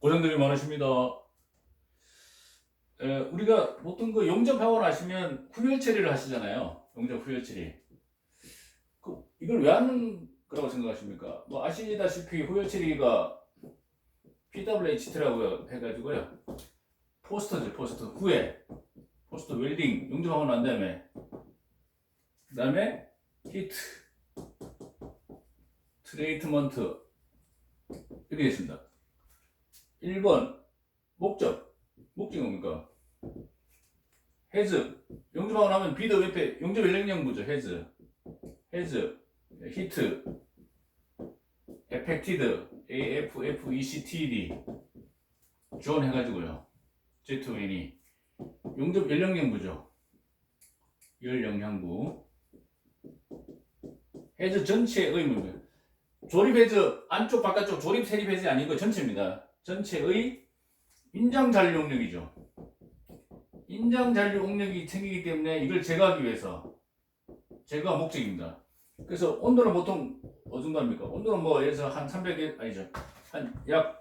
고생들이 많으십니다. 에, 우리가 보통 그 용접하고 나시면 후열 처리를 하시잖아요. 용접 후열 처리. 그, 이걸 왜 하는 거라고 생각하십니까? 뭐 아시다시피 후열 처리가 PWHT라고 해가지고요. 포스터죠, 포스터. 후에. 포스터 웰딩. 용접하고 난 다음에. 그 다음에 히트. 트레이트먼트. 이렇게 있습니다. 1번 목적. 목적이 뭡니까? 헤즈 용접하고 나면 비더 옆에 용접 연령령부죠 헤즈 헤즈 히트. 에펙티드 AFFECTD 존 해가지고요. Z2N이. 용접 연령령부죠. 열영향부 헤즈 전체의 의미입니다. 조립 헤즈 안쪽 바깥쪽 조립 세립 헤즈 아니고 전체입니다 전체의 인장 잔류 용력이죠. 인장 잔류 용력이 생기기 때문에 이걸 제거하기 위해서 제거가 목적입니다. 그래서 온도는 보통 어느 정도 합니까? 온도는 뭐 예를 들어서 한 300에 아니죠. 한 약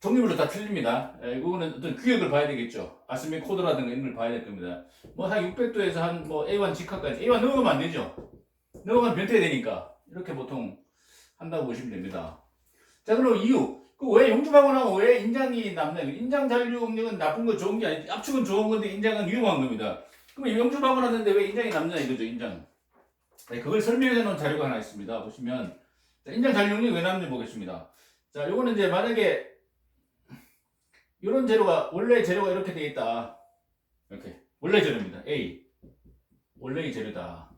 종류별로 다 틀립니다. 에, 이거는 어떤 규격을 봐야 되겠죠. 아스미 코드라든가 이런 걸 봐야 될 겁니다. 뭐 한 600도에서 한 뭐 A1 직하까지 A1 넘어가면 안 되죠. 넘어가면 변태가 되니까 이렇게 보통 한다고 보시면 됩니다. 자 그럼 이유 그 왜 용접하고 나면 왜 인장이 남나요? 인장 잔류 용력은 나쁜 거 좋은 게 아니지. 압축은 좋은 건데 인장은 위험한 겁니다. 그럼 용접하고 났는데 왜 인장이 남냐 이거죠, 인장. 네, 그걸 설명해 놓은 자료가 하나 있습니다. 보시면 자, 인장 잔류 용력이 왜 남는지 보겠습니다. 자, 요거는 이제 만약에 이런 재료가 원래 재료가 이렇게 돼 있다. 이렇게 원래 재료입니다. A 원래의 재료다.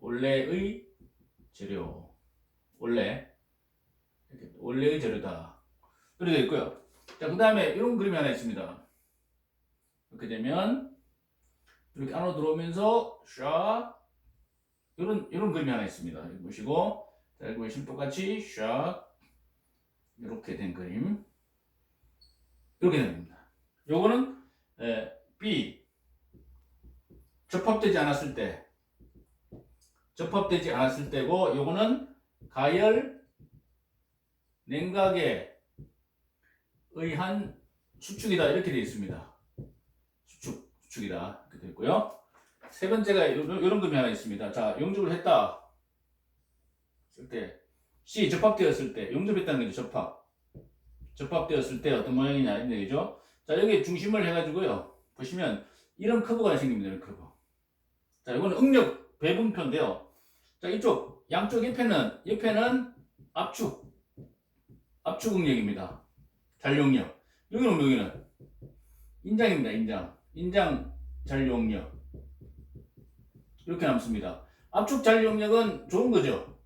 원래의 재료 원래 이렇게 원래의 재료다. 되어 있고요. 자, 그 다음에 이런 그림이 하나 있습니다. 이렇게 되면 이렇게 안으로 들어오면서 샥 이런 이런 그림이 하나 있습니다. 여기 보시고 자, 여기 보시면 똑같이 샥 이렇게 된 그림 이렇게 됩니다. 요거는 에, B 접합되지 않았을 때 접합되지 않았을 때고 요거는 가열 냉각에 의한 수축이다 이렇게 되어 있습니다. 수축 수축이다 이렇게 되어 있고요. 세 번째가 이런, 이런 금이 하나 있습니다. 자 용접을 했다. 쓸 때 C 접합되었을 때 용접했다는 거죠 접합. 접합되었을 때 어떤 모양이냐 이런 얘기죠. 자 여기 중심을 해가지고요 보시면 이런 커브가 생깁니다. 이런 커브. 자 이거는 응력 배분표인데요. 자 이쪽 양쪽 옆에는 옆에는 압축 압축 응력입니다. 잔용력. 여기는 뭐 여기는 인장입니다. 인장. 인장 잔용력. 이렇게 남습니다. 압축 잔용력은 좋은 거죠.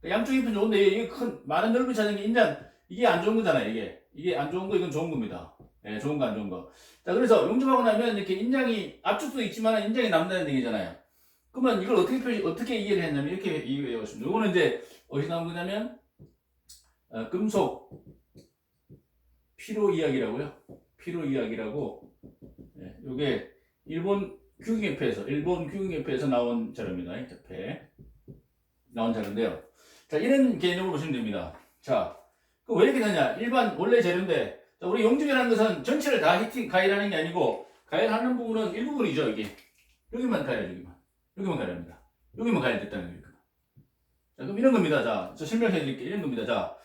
그러니까 양쪽 잎은 좋은데 이게 큰 많은 넓은 자전거 인장 이게 안 좋은 거잖아요. 이게 이게 안 좋은 거 이건 좋은 겁니다. 예, 좋은 거 안 좋은 거. 자 그래서 용접하고 나면 이렇게 인장이 압축도 있지만 인장이 남다는 얘기잖아요. 그러면 이걸 어떻게 표시 어떻게 이해를 했냐면 이렇게 이해해 보십니다. 이거는 이제 어디서 나온 거냐면 어, 금속 피로 이야기라고요. 피로 이야기라고. 예, 요게 일본 규경협회에서 일본 규경협회에서 나온 자료입니다. 이 협회 나온 자료인데요. 자 이런 개념으로 보시면 됩니다. 자, 그 왜 이렇게 되냐? 일반 원래 재료인데 자, 우리 용접이라는 것은 전체를 다 히팅 가열하는 게 아니고 가열하는 부분은 일부분이죠. 이게 여기만 가열 여기만 여기만 가열합니다. 여기만 가열됐다는 거예요. 자 그럼 이런 겁니다. 자, 저 설명해 드릴게요. 이런 겁니다. 자.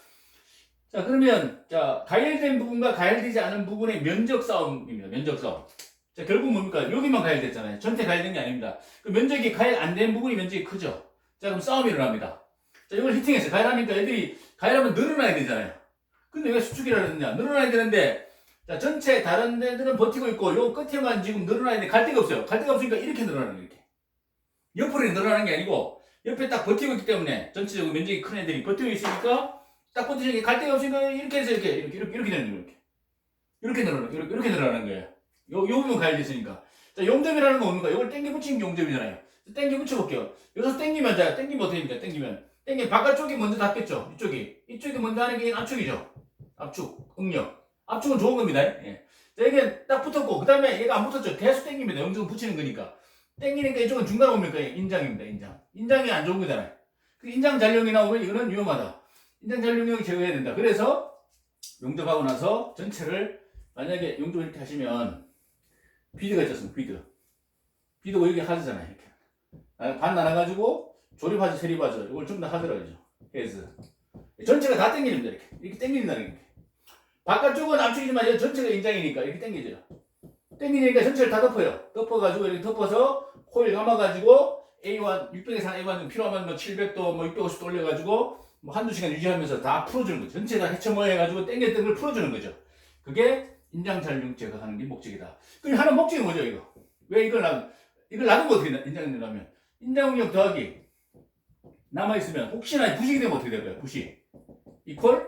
자 그러면 자 가열된 부분과 가열되지 않은 부분의 면적 싸움입니다. 면적 싸움. 자 결국 뭡니까? 여기만 가열됐잖아요. 전체 가열된 게 아닙니다. 그 면적이 가열 안 된 부분이 면적이 크죠. 자 그럼 싸움이 일어납니다. 자 이걸 히팅해서 가열하니까 애들이 가열하면 늘어나야 되잖아요. 근데 왜 수축이라 그러느냐? 늘어나야 되는데 자 전체 다른 데들은 버티고 있고 요 끝에만 지금 늘어나야 돼. 갈 데가 없어요. 갈 데가 없으니까 이렇게 늘어나는. 이렇게. 옆으로 늘어나는 게 아니고 옆에 딱 버티고 있기 때문에 전체적으로 면적이 큰 애들이 버티고 있으니까 딱 버티고 갈 데가 없으니까 이렇게 해서 이렇게 이렇게 이렇게, 이렇게 되는 거예요. 이렇게. 늘어나 이렇게, 이렇게 늘어나는 거예요. 요, 요 부분 가열됐으니까. 자, 용접이라는 건 뭡니까? 이걸 땡겨 붙이는 게 용접이잖아요. 땡겨 붙여볼게요. 여기서 땡기면, 자, 땡기면 어떻게 됩니까? 땡기면. 땡기, 바깥쪽이 먼저 닿겠죠? 이쪽이. 이쪽이 먼저 하는 게 압축이죠? 압축, 응력. 압축은 좋은 겁니다. 예. 자, 이게 딱 붙었고, 그 다음에 얘가 안 붙었죠? 계속 땡깁니다. 용접은 붙이는 거니까. 땡기니까 이쪽은 중간 뭡니까? 인장입니다, 인장. 인장이 안 좋은 거잖아요. 그 인장 잔량이 나오면 이거는 위험하다. 잔량력이 제거해야 된다. 그래서 용접하고 나서 전체를 만약에 용접 이렇게 하시면 비드가 있었습니다. 비드. 비드가 여기 하드잖아요. 이렇게. 아, 반 나눠가지고 조립하죠, 세립하죠. 이걸 좀 더 하더라고요. 해서 전체가 다 당기는다 이렇게 이렇게 당긴다는 게. 바깥쪽은 압축이지만 이 전체가 인장이니까 이렇게 당겨져요. 당기니까 전체를 다 덮어요. 덮어가지고 이렇게 덮어서 코일 감아가지고 A1 600에서 A1 필요하면 뭐 700도 뭐 650도 올려가지고 뭐 한두 시간 유지하면서 다 풀어주는 거죠. 전체 다 해처모여 해가지고 당겼던 걸 풀어주는 거죠. 그게 인장 잔류 제거하는 게 목적이다. 그럼 하는 목적이 뭐죠 이거? 왜 이걸 놔 이걸 놔두면 어떻게 나- 인장이 되려면 인장력 더하기 남아있으면 혹시나 부식이 되면 어떻게 될까요? 부식 이퀄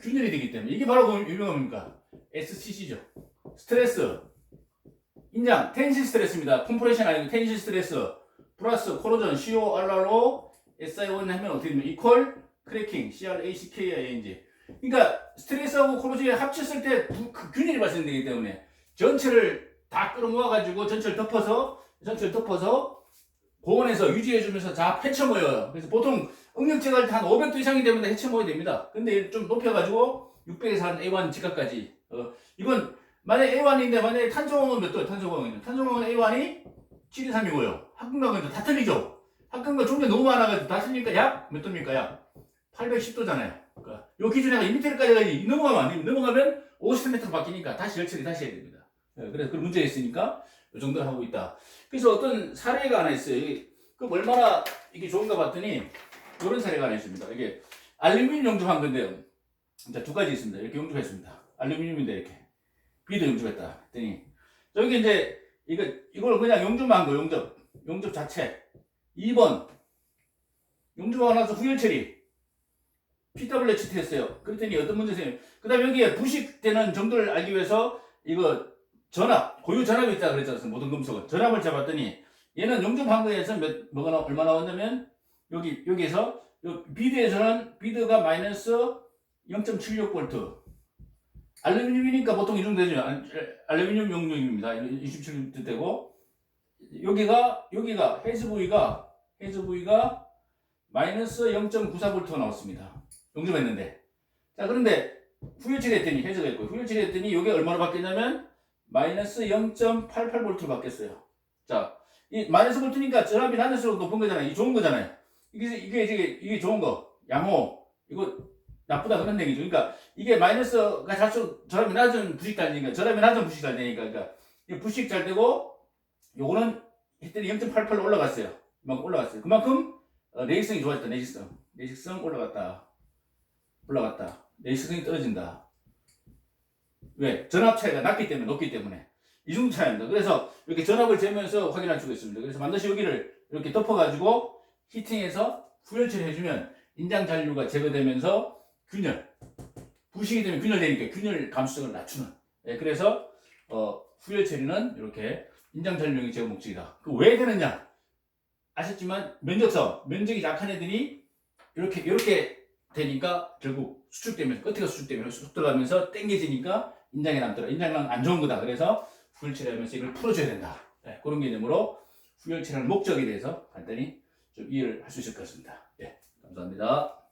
균열이 되기 때문에 이게 바로 그 유명한 뭡니까? SCC죠. 스트레스 인장 텐실 스트레스입니다. 컴프레션 아니고 텐실 스트레스 플러스 코로전 CO RRO SI1 하면 어떻게 되면 이퀄 크래킹 CRACKING 그러니까 스트레스하고 코로전이 합쳤을 때 부- 그 균열이 발생되기 때문에 전체를 다 끌어모아가지고 전체를 덮어서 전체를 덮어서 고온에서 유지해주면서 다 해쳐 모여요. 그래서 보통 응력제가 한 500도 이상이 되면 해쳐 모여야 됩니다. 근데 좀 높여가지고 600에서 한 A1 지각까지. 어, 이건 만약에 A1인데 만약에 탄소공은 몇 도예요? 탄소공은 탄소공은 A1이 723이고요. 합금각은 다 틀리죠. 합금각 종류 너무 많아가지고 다 틀리니까 약 몇 도입니까? 약 810도잖아요. 그러니까 요 기준에 2m까지 가지 넘어가면 안 됩니다. 넘어가면 50m로 바뀌니까 다시 열처리 다시 해야 됩니다. 예, 그래서 그 문제가 있으니까 이 정도 하고 있다. 그래서 어떤 사례가 하나 있어요. 그 얼마나 이게 좋은가 봤더니 이런 사례가 하나 있습니다. 이게 알루미늄 용접한 건데요. 자, 두 가지 있습니다. 이렇게 용접했습니다. 알루미늄인데 이렇게 비도 용접했다. 했더니 여기 이제 이거 이걸 그냥 용접만 한 거, 용접, 용접 자체. 2번 용접하고 나서 후열 처리. PWH 했어요. 그랬더니 어떤 문제세요? 그 다음에 여기에 부식되는 정도를 알기 위해서 이거 전압, 고유 전압이 있다 않습니까? 모든 금속은. 전압을 잡았더니 얘는 용접한 거에서 몇, 뭐가 나, 얼마 나왔냐면 여기, 여기에서 요 비드에서는 비드가 마이너스 0.76V. 알루미늄이니까 보통 이 정도 되죠. 알- 알루미늄 용량입니다. 27V 되고 여기가 여기가 해즈 부위가 해즈 부위가 마이너스 0.94V 나왔습니다. 용접했는데 자 그런데 후열치를 했더니 해저가 있고 후열치를 했더니 이게 얼마나 바뀌냐면 마이너스 0.88V 바뀌었어요. 자, 이 마이너스 볼트니까 전압이 낮을수록 높은 거잖아요. 이 좋은 거잖아요. 이게 이게 이게 이게 좋은 거. 양호. 이거 나쁘다 그런 얘기죠. 그러니까 이게 마이너스가 갈수록 전압이 낮은 부식 잘 되니까 전압이 낮은 부식 잘 되니까 그러니까 이 부식 잘 되고 요거는 했더니 0.88 올라갔어요. 그만큼 올라갔어요. 그만큼 어, 내식성이 좋아졌다. 내식성. 내식성 올라갔다. 올라갔다. 내식성이 떨어진다. 왜? 전압 차이가 낮기 때문에 높기 때문에 이 정도 차이입니다. 그래서 이렇게 전압을 재면서 확인할 수가 있습니다. 그래서 반드시 여기를 이렇게 덮어가지고 히팅해서 후열 처리 해주면 인장 잔류가 제거되면서 균열 부식이 되면 균열되니까 균열 감수성을 낮추는. 예, 그래서 어, 후열 처리는 이렇게 인장 잔류의 제거 목적이다. 그 왜 되느냐? 아셨지만 면적성 면적이 약한 애들이 이렇게 이렇게 되니까 결국 수축되면서 끝에가 수축되면서 쑥 들어가면서 땡겨지니까 인장에 남더라. 인장은 안 좋은 거다. 그래서 후열치하면서 이걸 풀어줘야 된다. 네, 그런 개념으로 후열치라는 목적에 대해서 간단히 좀 이해를 할 수 있을 것 같습니다. 예, 감사합니다.